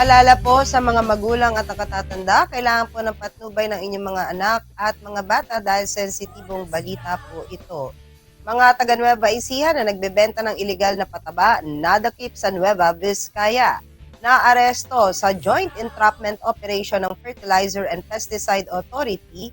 Paalala po sa mga magulang at nakatatanda, kailangan po ng patnubay ng inyong mga anak at mga bata dahil sensitibong balita po ito. Mga taga Nueva Ecija na nagbebenta ng ilegal na pataba, nadakip sa Nueva Vizcaya. Naaresto sa Joint Entrapment Operation ng Fertilizer and Pesticide Authority,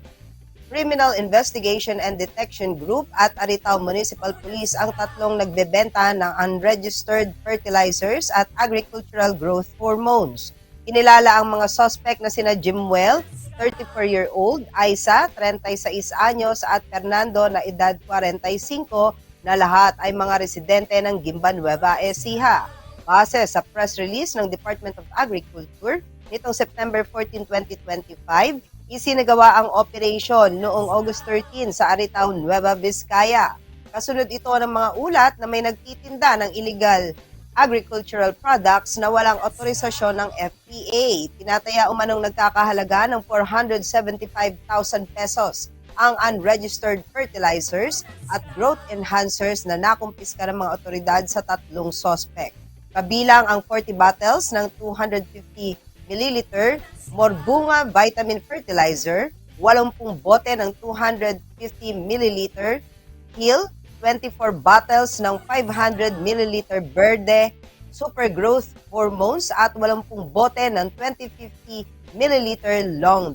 Criminal Investigation and Detection Group at Aritao Municipal Police ang tatlong nagbebenta ng unregistered fertilizers at agricultural growth hormones. Kinilala ang mga suspect na sina Jimwell, 34-year-old, Aiza, 36 anyos at Fernando na edad 45 na lahat ay mga residente ng Gimba Nueva Ecija. Base sa press release ng Department of Agriculture nitong September 14, 2025, isinagawa ang operation noong August 13 sa Aritao, Nueva Vizcaya. Kasunod ito ng mga ulat na may nagtitinda ng illegal agricultural products na walang otorisasyon ng FPA. Tinataya umanong nagkakahalaga ng 475,000 pesos ang unregistered fertilizers at growth enhancers na nakumpiska ng mga otoridad sa tatlong suspect. Kabilang ang 40 bottles ng 250 ml Morbunga Vitamin Fertilizer, 80 bote ng 250 ml Hill, 24 bottles ng 500 ml Verde Super Growth Hormones at 80 bote ng 2050 ml Long.